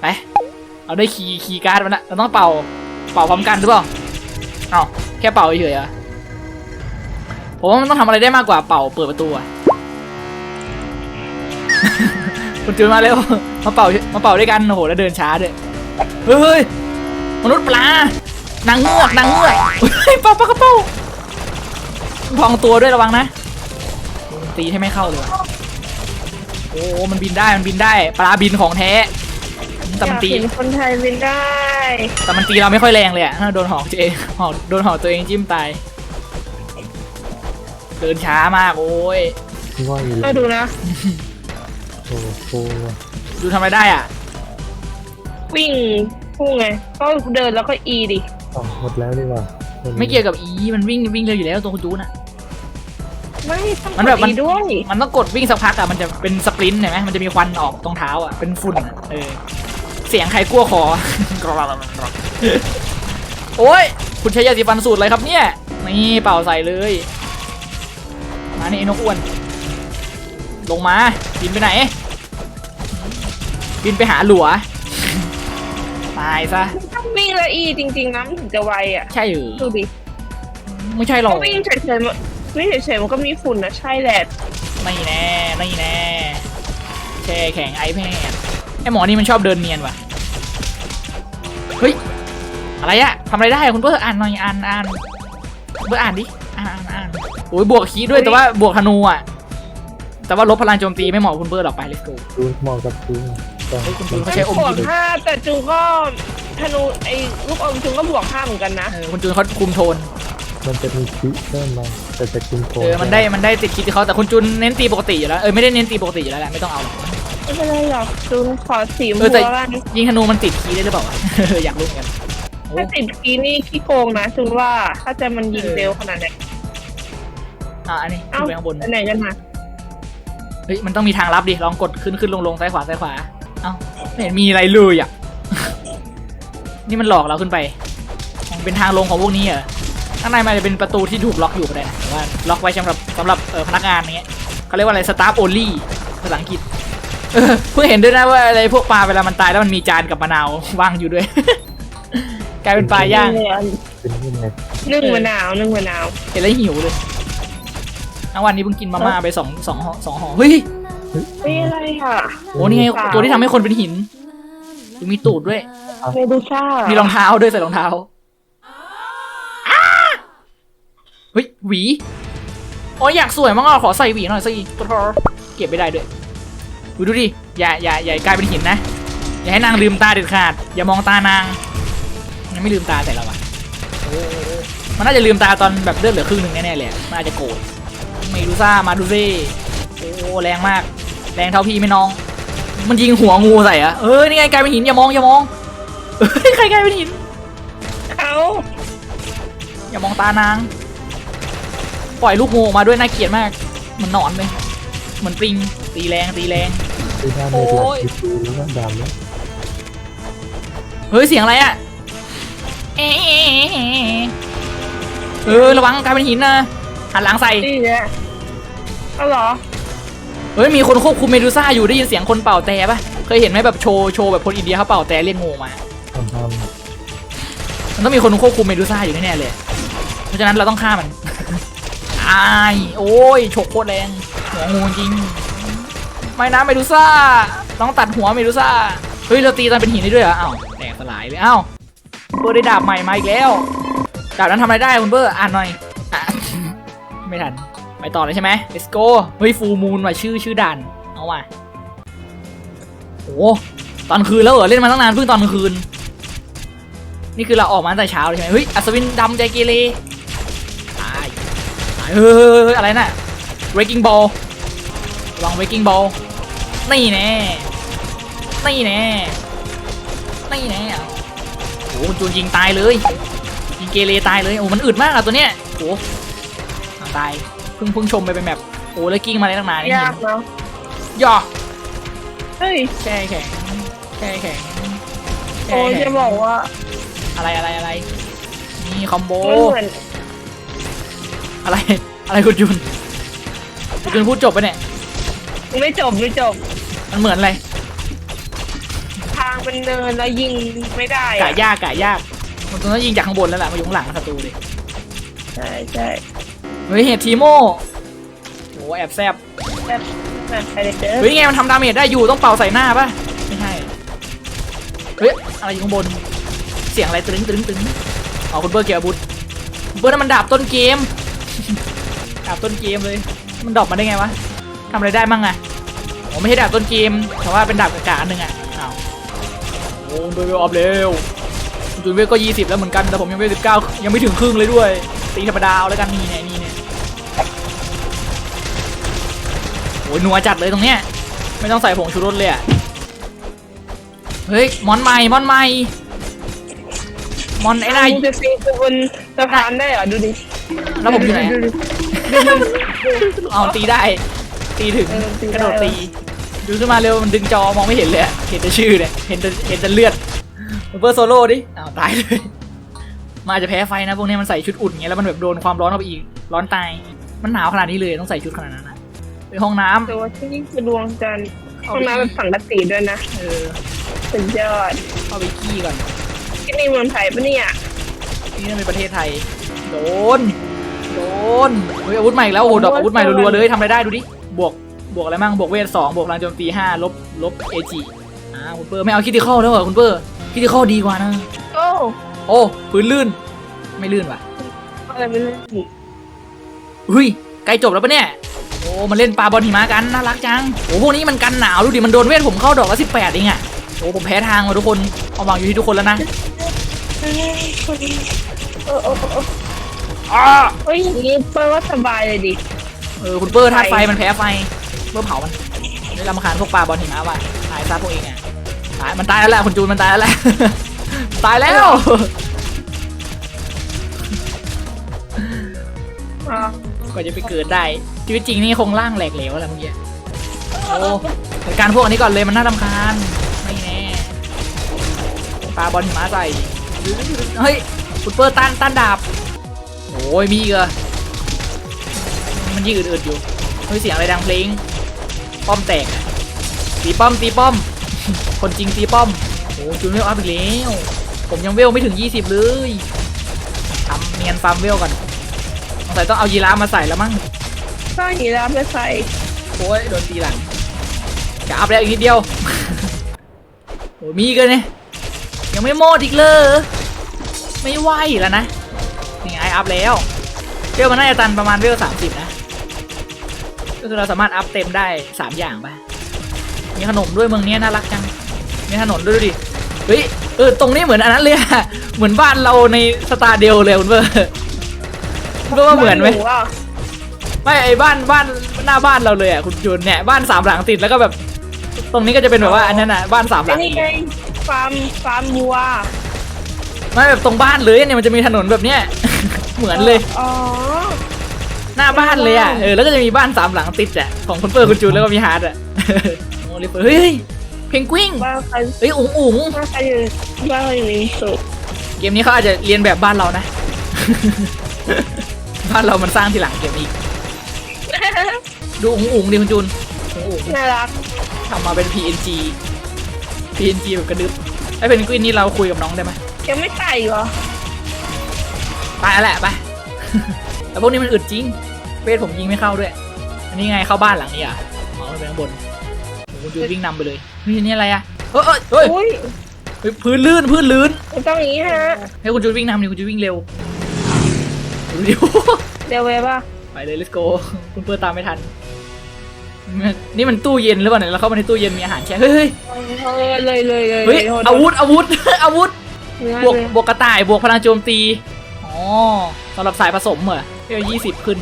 ไป เอาได้คีย์คีย์การ์ดมันละเราต้องเป่า เป่าพร้อมกันหรือเปล่าเอ้าแค่เป่าเฉยๆอะผมว่ามันต้องทำอะไรได้มากกว่าเป่าเปิดประตูอะคุณจูนมาเร็ว มาเป่า มาเป่าด้วยกัน โอ้โห แล้วเดินช้าด้วย เฮ้ย มนุษย์ปลา นางเงือก นางเงือกเฮ้ยเป่าปากระเป๋าพองตัวด้วยระวังนะ ตีให้ไม่เข้าเลยว่ะ โอ้มันบินได้มันบินได้ปลาบินของแท้แต่มันตีอยากเห็นคนไทยบินได้ แต่มันตีเราไม่ค่อยแรงเลยอะถ้าโดนหอกตัวเองหอกโดนหอกตัวเองจิ้มตายเดินช้ามากโอ้ยว่าอีก็ดูนะ โอ้โหดูทำอะไรได้อะวิ่งพุ่งไง ก็เดินแล้วก็อีดิอ๋อหมดแล้วดีกว่าคนไม่เกี่ยวกับอีมันวิ่งวิ่งเร็วอยู่แล้วตัวคุณจูนอะ ไม่ต้องมันแบบมันอีด้วยมันต้องกดวิ่งสักพักอะมันจะเป็นสปรินต์เห็นไหมมันจะมีควันออกตรงเท้าอะเป็นฝุ่นอะเออเสียงใครกลัวคอ โอ้ยคุณใช้ยาสีฟันสูตรอะไรครับเนี่ยนี่เป่าใส่เลยมานี่ไอ้นกอ้วน ลงมาบินไปไหน บินไปหาหลัว ตายซะต้องวิ่งแล้วอีจริงๆนะมันถึงจะไวอะใช่หรือดูดิไม่ใช่หรอก็ก วิ่งเฉยๆมัน วิ่งเฉยๆมันก็มีฝุ่นนะใช่แหละไม่แน่ไม่แน่แช่แข็งไอแพดไอหมอนี่มันชอบเดินเนียนว่ะเฮ้ยอะไรอะทำอะไรได้อะคุณเพื่ออ่านหน่อยอ่านอ่านเพื่ออ่านดิอ่านอ่านอ่านโอ้ยบวกคีย์ด้วยแต่ว่าบวกธนูอะแต่ว่าลบพลังโจมตีไม่เหมาะกับคุณเพื่อหรอกไป let's go ดูเหมาะกับจูนแต่เฮ้ยคุณจูนเขา ใช้อมบวกยิ้ม ห้าแต่จุงก็ธนูไอ้ลูกอมจุงก็บวกห้าเหมือนกันนะ เออคุณจูนเขาคุมโทน มันจะมีคิเพิ่มมาแต่จะกินโคเออมันได้มันได้ติดคิดที่เขาแต่คุณจูนเน้นตีปกติอยู่แล้วเออไม่ได้เน้นตีปกติอยู่แล้วแหละไม่ต้องเอาหรอกไม่เป็นไรหรอกจุงขอสีมเอพูอแต่แล้วกันยิงธนูมันติดคีย์ได้หรือเปล่าวะ อยากรู้เหมือนกันโอ้ถ้าติดกีนี่ขี้โกงนะจุงว่าถ้าจะมันยิงเร็วขนาดไหนอะอันนี้ขึ้เอ้านไปข้างบนอันไหนกันนะเฮ้ยมันต้องมีทางลับดิลองกดขึ้นขึ้นลงลงซ้ายขวาซ้ายขวาเอ้าไม่เห็นมีอะไรเลยอะ นี่มันหลอกเราขึ้นไปมันเป็นทางลงของพวกนี้เหรอ ข้างในมันจะเป็นประตูที่ถูกล็อกอยู่ก็ได้นะแต่ว่าล็อกไว้สำหรับสำหรับเออพนักงานอย่างเงี้ยเขาเรียกว่าอะไร staff only ภาษาอังกฤษเออเพิ่งเห็นด้วยนะว่าอะไรพวกปลาเวลามันตายแล้วมันมีจานกับมะนาววางอยู่ด้วย กลายเป็นปลาย่าง เป็นยังไงนึ่งมะนาวนึ่งมะนาวเห็นแล้วหิวเลยทั้งวันนี้เพิ่งกินมาม่าไปสองสองห่อสองห่อเฮ้ยเฮ้ยอะไรอะ โอ้นี่ไงตัวที่ทำให้คนเป็นหิน มีตูดด้วย เมดูซ่า มีรองเท้าด้วยใส่รองเท้าอ้าเฮ้ยหวีอ้ยอยากสวยมากอะขอใส่หวีหน่อยสิปะทอเก็บไม่ได้ด้วยดูดูดิอย่าอย่าอย่ากลายเป็นหินนะ อย่าให้นางลืมตาเด็ดขาด อย่ามองตานางยังไม่ลืมตาใส่เราอะมันน่าจะลืมตาตอนแบบเลือดเหลือครึ่งหนึ่งแน่ๆเลยอะมันอาจจะโกรธไม่ดูซ่ามาดูซิโอ้แรงมาก แรงเท่าพี่ไม่น้อง มันยิงหัวงูใส่อะเออนี่ไงกลายเป็นหินอย่ามองอย่ามองใครกลายเป็นหินเขาอย่ามองตานาง ปล่อยลูกงูออกมาด้วยน่าเกลียดมากเหมันหนอนเลยเหมือนปลิงตีแรงตีแรงที่ด้านในหลักที่จูนแล้วก็ดำแล้วเฮ้ยเสียงอะไรอะเอ๊ะเออระวังกลายเป็นหินนะหันหลังใส่ดีเนี่ยเอาเหรอเฮ้ยมีคนควบคุมเมดูซ่าอยู่ได้ยินเสียงคนเป่าแต่ปะเคยเห็นไหมแบบโชว์โชว์แบบคนอินเดียเขาเป่าแต่เรียกงูมา ทำทมันต้องมีคนควบคุมเมดูซ่าอยู่แน่ๆเลย เพราะฉะนั้นเราต้องฆ่ามัน อายโอ้ยฉกโคตรแรงหัวงูจริง ไม่นะเมดูซ่าต้องตัดหัวเมดูซ่าเฮ้ยเราตีตอนเป็นหินได้ด้วยเหรออ้าวแตกสลายเลยอ้าวเบอร์ได้ดาบใหม่มาอีกแล้วดาบนั้นทำอะไรได้คุณเบอร์อ่านหน่อยอไม่ทันไปต่อเลยใช่ไหม let's go เฮ้ยฟูมูลว่ะชื่อชื่อด่านเอาว่ะโอ้ตอนคืนแล้วเหรอเล่นมาตั้งนานเพิ่งตอนคืน นี่คือเราออกมาตั้งแต่เช้าเลยใช่ไหมเฮ้ยอัศวินดำใจเกเร เฮ้ยเฮ้ยเฮ้ยอะไรน่ะ breaking ball ระวัง breaking ball นี่แน่นี่แน่นี่แน่เอาโอ้โหจูนยิงตายเลยยิงเกเรตายเลยโอ้มันอึดมากอะตัวเนี้ยโอ้อะตายเพิ่งเพิ่งชมไปเป็นแบบโอ้แล้วกิ้งมาได้ตั้งนานนี่ยากเนาะย่อเฮ้ยแช่แข็งแช่แข็งแช่โอ้ยแข็จะงบอกว่า อะไรอะไรอะไรนี่คอมโบมันเหมือน อะไร อะไรคุณจุนคุณจุนพูดจบไปะเนี่ย ไม่จบไม่จบ มันเหมือนอะไรางเป็นเนินแล้วยิงไม่ได้กะอะยากกะยาก มันต้องยิงจากข้างบนแล้วแหละมาอยู่ข้างหลังศัตรูเลยใช่ใช่เฮ้ยเห็ดทีโม่โหแอบแซบแบบแบบไคเดอร์เฮ้ยไงมันทำดาเมจได้อยู่ต้องเป่าใส่หน้าป่ะ ไม่ใช่ เฮ้ยอะไรอยู่ข้างบน เสียงอะไรตึ้งตึ้งตึ้งอ๋อคุณเบอร์เกียร์อาวุธคุณเบอร์นั่นมันดาบต้นเกม ดาบต้นเกมเลย มันดรอปมาได้ไงวะทำอะไรได้มั่งอะโอ้ไม่ใช่ดาบต้นเกม แต่ว่าเป็นดาบกากานหนึ่งอะอ้าวโอ้โดยเวลออฟเร็วคุนเวลก็ยี่สิบแล้วเหมือนกัน แต่ผมยังเวลสิบเก้ายังไม่ถึงครึ่งเลยด้วย ตีธรรมดาเอาแล้วกันนี่เนี่ยนี่เนี่ยโอ้ยนัวจัดเลยตรงเนี้ย ไม่ต้องใส่ผงชูรสเลยอะเฮ้ย มอนใหม่ มอนใหม่ มอนไอ้นายมึงจะซีคือบนสะพานได้เหรอ ดูดิ แล้วผมอยู่ไหนอะดูดิเอาตีได้ ตีถึงเออตีกได้ระโดดตี ดูขึ้นมาเร็วมันดึงจอมองไม่เห็นเลยอะเห็นแต่ชื่อเนี่ยเห็นแต่เห็นแต่เลือดเบอร์โซโล่ดิอ้าวตายเลยมันอาจจะแพ้ไฟนะพวกนี้มันใส่ชุดอุ่นไงแล้วมันแบบโดนความร้อนเข้าไปอีกร้อนตายมันหนาวขนาดนี้เลยต้องใส่ชุดขนาดนั้นนะไปห้องน้ำแต่ว่าที่นี่คือดวงจันทร์ห้องน้ำเป็นสังกะสีด้วยนะเออสุดยอดเข้าไปขี้ก่อนที่นี่เมืองไทยปะเนี่ยนี่นั่นเป็นประเทศไทย โดน โดนเฮ้ยอาวุธใหม่อีกแล้ว โอ้โหดอกอาวุธใหม่รัวๆเลยทำอะไรได้ดูดิ บวก บวกอะไรมั่ง บวกเวทสองบวกพลังโจมตีห้าลบ ลบเอจิอ่าคุณเปอร์ไม่เอาคิติคอลแล้วเหรอคุณเปอร์คิติคอลดีกว่านะ โอ้โอ้พื้นลื่น ไม่ลื่นว่ะอะไรไม่รู้เฮ้ยใกล้จบแล้วปะเนี่ย โอ้มันเล่นปลาบอลหิมะกัน น่ารักจัง โอ้พวกนี้มันกันหนาวดูดิ มันโดนเวทผมเข้าดอกละสิบแปดเองอะโอ้ผมแพ้ทางว่ะทุกคนเอาวางอยู่ที่ทุกคนแล้วนะ เออเออเออเอออ้าเฮ้ยอย่างนี้เปิ้ลว่าสบายเลยดิ เออคุณเปอร์ธาตุไฟมันแพ้ไฟเปอร์เผามันได้รำคาญพวกปลาบอลหิมะว่ะตายซะพวกเองอะตายมันตายแล้วแหละคุณจูนมันตายแล้วแหละ ตายแล้วอ่าก็จะไปเกิดได้ชีวิตจริงนี่คงร่างแหลกเหลวอะไรเมื่อกี้โอ้จัดการพวกอันนี้ก่อนเลยมันน่ารำคาญไม่แน่ปลาบอลหิมะใส่เฮ้ยคุณเปอร์ต้านต้านดาบ โอ้ยมีอีกเหรอมันยิงอืดๆอยู่เฮ้ยเสียงอะไรดังเพลงป้อมแตกอะตีป้อมตีป้อม คนจริงตีป้อมโอ้จูนเวลอัพอีกแล้วผมยังเวลไม่ถึง 20 เลยทำเนียนฟาร์มเวลก่อนสงสัยต้องเอายีราฟมาใส่แล้วมั้งก็อย่างนี้แล้วไปใส่โอ้ยโดนตีหลังจะอัพแล้วอีกนิดเดียวโอ้มีอีกันเนี่ยยังไม่หมดอีกเลยไม่ไหวแล้วนะ นี่ไงอัพแล้วเวลมันน่าจะตันประมาณเวลสามสิบนะ ก็คือเราสามารถอัพเต็มได้สามอย่างปะมีขนมด้วยเมืองนี้น่ารักจัง มีถนนด้วยดูดิ เฮ้ย เออ ตรงนี้เหมือนอันนั้นเลยอะเหมือนบ้านเราในสตาร์เดลเลยคุณเบอร์คุณเบอร์ว่าเหมือนไหมไม่ไอ้บ้านบ้านหน้าบ้านเราเลยอะคุณจูนเนี่ยบ้านสามหลังติดแล้วก็แบบ ตรงนี้ก็จะเป็นแบบว่าอันนั้นอะบ้านสามหลังนี่ไงฟาร์มฟาร์มวัว ไม่แบบตรงบ้านเลยเนี่ยมันจะมีถนนแบบเนี้ย เหมือนเลย อ๋อ หน้าบ้านเลยอะ เออ แล้วก็จะมีบ้านสามหลังติดอะ ของคุณเปอร์คุณจูนแล้วก็มีฮาร์ดอะ โอ้ลิเปอร์เฮ้ย เพนกวินบ้านใครเฮ้ยอุ๋งอุ๋งบ้านใครอยู่บ้านใครอยู่ในสุขเกมนี้เขาอาจจะเรียนแบบบ้านเรานะ บ้านเรามันสร้างทีหลังเกมนี้ ดูอุ๋งอุ๋งดิคุณจูนอุ๋งอุ๋งน่ารักทำมาเป็น PNG PNG แบบกระดึบไอ้เพนกวินนี่เราคุยกับน้องได้ไหม ยังไม่ใส่เหรอตายแล้วแหละไป แต่พวกนี้มันอึดจริงเวทผมยิงไม่เข้าด้วย อันนี้ไงเข้าบ้านหลังนี้อะมองไปข้างบนโอ้โหคุณจูนวิ่งนำไปเลยนี่นี่อะไรอะเอ้ยเอ้ยเฮ้ยอุ้ยเฮ้ยพื้นลื่นพื้นลื่นมันต้องอย่างนี้ฮะให้คุณจูนวิ่งนำดิคุณจูนวิ่งเร็วดูดิเดี๋ยวเวยป่ะไปเลย let's go คุณเพื่อตามไม่ทัน นี่มันตู้เย็นหรือเปล่าเนี่ยเราเข้ามาในตู้เย็นมีอาหารแช่เฮ้ยเออเลยเลยเลยเฮ้ยโทษอาวุธอาวุธอาวุธเนื้อ บวกเลยบวกกระต่ายบวกพลังโจมตี อ๋อสำหรับสายผสมเหรอเพื่อยี่สิบขึ้น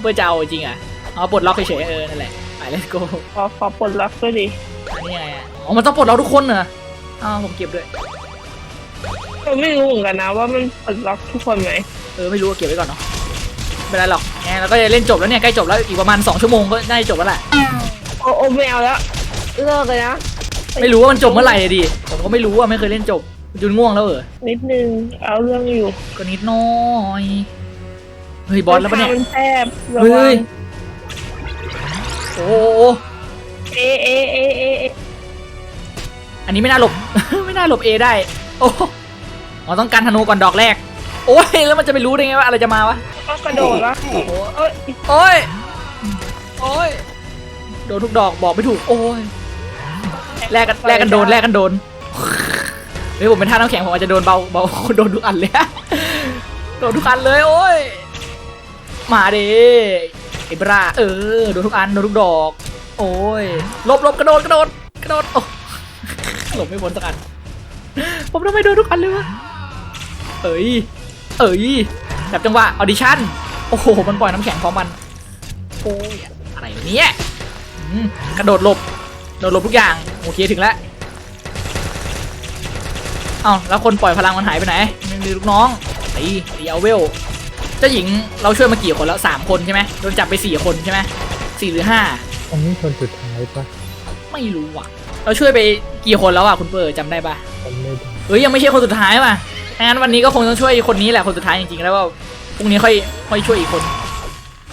เพื่อจะเอาจริงอะเอาปลดล็อกเฉยๆเออนั่นแหละไป let's go ขอขอปลดล็อกด้วยดิอันนี้ยังไงอะอ๋อมันต้องปลดล็อกทุกคนเหรออ้าวผมเก็บด้วยเราไม่รู้เหมือนกันนะว่ามันปลดล็อกทุกคนไหมเออไม่รู้อะเก็บไว้ก่อนเนาะไม่เป็นไรหรอกแหมเราก็จะเล่นจบแล้วเนี่ยใกล้จบแล้วอีกประมาณ2ชั่วโมงก็น่าจะจบแล้วแหละโอ้โอ้ไม่เอาแล้วเลิกเลยนะไม่รู้ว่ามันจบเมื่อไหร่อะดิผมก็ไม่รู้ว่าไม่เคยเล่นจบ จุนง่วงแล้วเหรอนิดนึง เอาเรื่องอยู่ก็นิดหน้อยเฮ้ยบอสแล้วปะเนี่ยมันแคบระเฮ้วัยงโอ้โหเอะเอะเอะเอะเอะอันนี้ไม่น่าหลบ ไม่น่าหลบเอได้ โอ้เราต้องการธนูก่อนดอกแรก โอ้ยแล้วมันจะไปรู้ได้ไงว่าอะไรจะมาวะก็กระโดดวะโอ้โหเอ้ยโอ้ยโอ้ยโดนทุกดอกบอกไม่ถูกโอ้ยแลกกันแลกกันโดนแลกกันโดน เฮ้ยผมเป็นท่าน้ำแข็งผมอาจจะโดนเบาเบาโดนทุกอันเลยโดนทุกอันเลยโอ้ยมาเด้ไอ้บราเออโดนทุกอันโดนทุกดอก โอ้ยหลบหลบกระโดดกระโดดกระโดดโอ้หลบไม่พ้นสักอันผมทำไมโดนทุกอันเลยวะเอ้ยเอ้ยแบบจังหวะออดิชั่นโอ้โหมันปล่อยน้ำแข็งพร้อมมันโอ้ยอะไรเนี่ยกระโดดหลบโดดหลบทุกอย่างโอเคถึงแล้ว อ้าแล้วคนปล่อยพลังมันหายไปไหนมันมีลูกน้องตีตีเอาเวลเจ้าหญิงเราช่วยมากี่คนแล้วสามคนใช่ไหมโดนจับไปสี่คนใช่ไหมสี่หรือห้าอันนี้คนสุดท้ายปะไม่รู้ว่ะ เราช่วยไปกี่คนแล้วอะคุณเปิดจำได้ปะจำไม่ได้เอ้ยยังไม่ใช่คนสุดท้ายว่ะงั้นวันนี้ก็คงต้องช่วยคนนี้แหละคนสุดท้ายจริงๆแล้วว่าพรุ่งนี้ค่อยค่อยช่วยอีกคน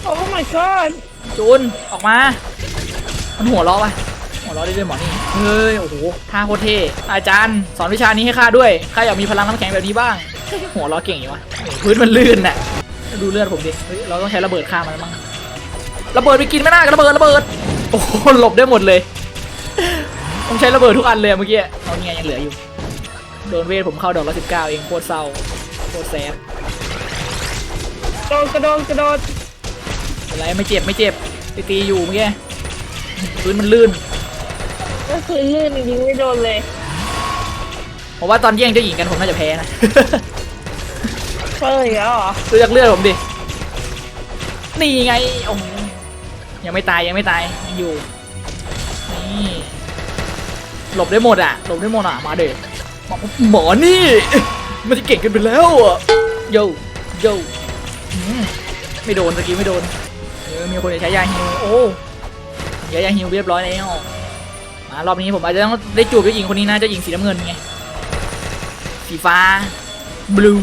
โอ้ my god จูนออกมา มันหัวเราะปะหัว เราะได้ด้วยหมอนี่เฮ้ยโอ้โหท่าโคตรเท่อาจารย์ สอนวิชานี้ให้ข้าด้วยข้าอยากมีพลังน้ำแข็งแบบนี้บ้างหัวเราะเก่งอยู่วะพื้นมันลื่นน่ะดูเลือดผมดิเฮ้ยเราต้องใช้ระเบิดฆ่ามันแล้วมั้งระเบิดไปกินไม่ได้ระเบิดระเบิดโอ้โหหลบได้หมดเลยต้องใช้ระเบิดทุกอันเลยเมื่อกี้เอาเนี่ยยังเหลืออยู่โดนเวทผมเข้าดอกละสิบเก้าเองโคตรเศร้าโคตรแซดโดดกระโดดกระโดดอะไรไม่เจ็บไม่เจ็บตีตีอยู่เมื่อกี้พื้นมันลื่นก็ คือลื่นยิงไม่โดนเลย ผมว่าตอนแย่งเจ้าหญิงกันผมน่าจะแพ้นะเฮ้ยแล้วเหรอดูจากเลือดผมดิ นี่ไงโอ้โหยังไม่ตายยังไม่ตายยังอยู่ นี่ หลบได้หมดอะ หลบได้หมดอะ มาเด็กหมอนี่ มันจะเก่งกันไปแล้วอะโยโยอืมไม่โดนตะกี้ไม่โดนเออมีคนจะใช้ยาฮิวโอ้ยายาฮิวเรียบร้อยแล้วมารอบนี้ผมอาจจะต้องได้จูบเจ้าหญิงคนนี้นะเจ้าหญิงสีน้ำเงินไงสีฟ้าบลู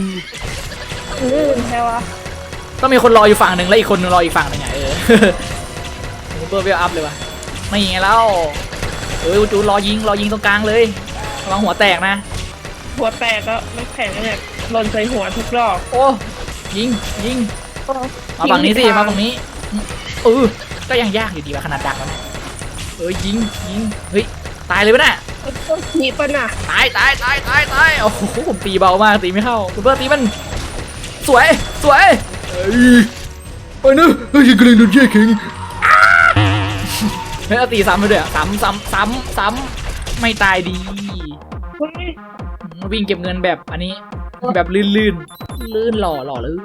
ลื่นใช่ปะต้องมีคนรออยู่ฝั่งหนึ่งแล้วอีกคนนึงรออีกฝั่งหนึ่งไงเออเบอร์เวลอัพเลยวะไม่ไงแล้วเออจูรอยิงรอยิงตรงกลางเลยระวังหัวแตกนะ หัวแตกก็ไม่แข็งเนี่ยหล่นใส่หัวทุกดอกโอ้ยิงยิงมาฝั่งนี้สิมาฝั่งนี้เออก็ยังยากอยู่ดีว่าขนาดดักแล้วนะ เออยิงยิงเฮ้ยตายเลยปะน่ะต้องขีปะน่ะตายตายตายตายตายโอ้โหผมตีเบามากตีไม่เข้าคุณเบอร์ตีมัน สวยสวยเอ้ยไปนะเฮ้ยกระเด็นโดนแย่แข็งเฮ้ยเอาตีซ้ำไปด้วยอะซ้ำซ้ำซ้ำซ้ำไม่ตายดีเฮ้ยวิ่งเก็บเงินแบบอันนี้ แบบลื่นลื่นๆลื่นหล่อหล่อลื่น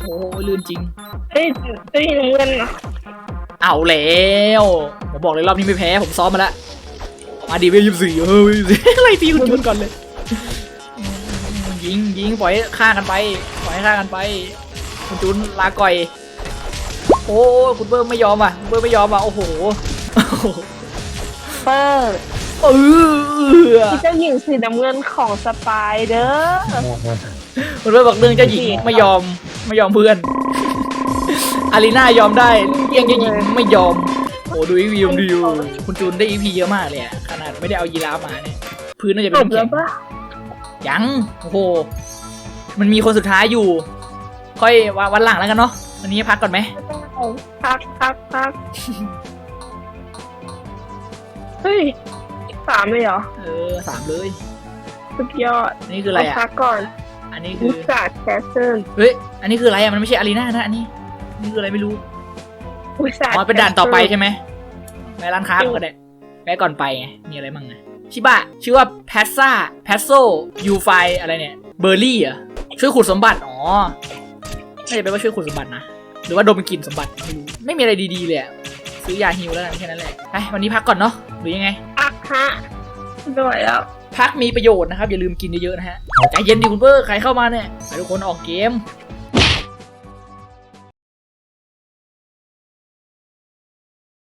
โอ้ยลื่นจริงเอ้ยเอ้ยน้ำเงินนะ เอาแล้วผมบอกเลยรอบนี้ไม่แพ้ผมซ้อมมาแล้วมาดีเวยี่สี่เฮ้ย24ไล่ตีคุณจุนก่อนเลยอืมยิงยิงปล่อยให้ฆ่ากันไปปล่อยให้ฆ่ากันไป คุณจุนลาก่อย โอ้ยคุณเบิร์มไม่ยอมอะคุณเบิร์มไม่ยอมอะโอ้โหโอ้โหเปิดเออที่เจ้าหญิงสีน้ำเงินของสไปเดอร์คุณเบิร์มบอกเรื่องเจ้าหญิงไม่ยอมไม่ยอมเพื่อน อารีนายอมได้เอี้ยงเจ้าหญิงไม่ยอม โอ้ดูอีวีดูคุณจูนได้อีพีเยอะมากเลยอะขนาดไม่ได้เอายีราฟมาเนี่ยพื้นน่าจะจเป็นบน้ำแล้แข็วงปะยังโอ้โหมันมีคนสุดท้ายอยู่ ค่อยวันวันหลังแล้วกันเนาะวันนี้พักก่อนไหมพักพักพักเฮ้ยสามเลยเหรอ เออสามเลยสุดยอดอันนี้คืออะไรอะพักก่อน อันนี้คืมุอสาดแคสเซิลเฮ้ยอันนี้คืออะไรอะมันไม่ใช่อารีนานะอันนี้นี่ คืออะไรไม่รู้มุสาดอ๋อเป็นด่านต่อไปใช่ไหมแวะร้านค้าก็ได้แวะก่อนไปไงมีอะไรมั่งไงชิบะชื่อว่าแพสซ่าแพสโซยูไฟอะไรเนี่ยเบอร์รี่อะช่วยขุดสมบัติอ๋อน่าจะเป็นว่าช่วยขุดสมบัตินะหรือว่าดมกลิ่นสมบัติไม่รู้ไม่มีอะไรดีๆเลยอะซื้อยาฮิวแล้วกันแค่นั้นแหละไปวันนี้พักก่อนเนาะหรือยังไงพักฮะด้วยแล้วพักมีประโยชน์นะครับ อย่าลืมกินเยอะๆนะฮะใจเย็นดิคุณเบอร์ใครเข้ามาเนี่ยไปทุกคนออกเกม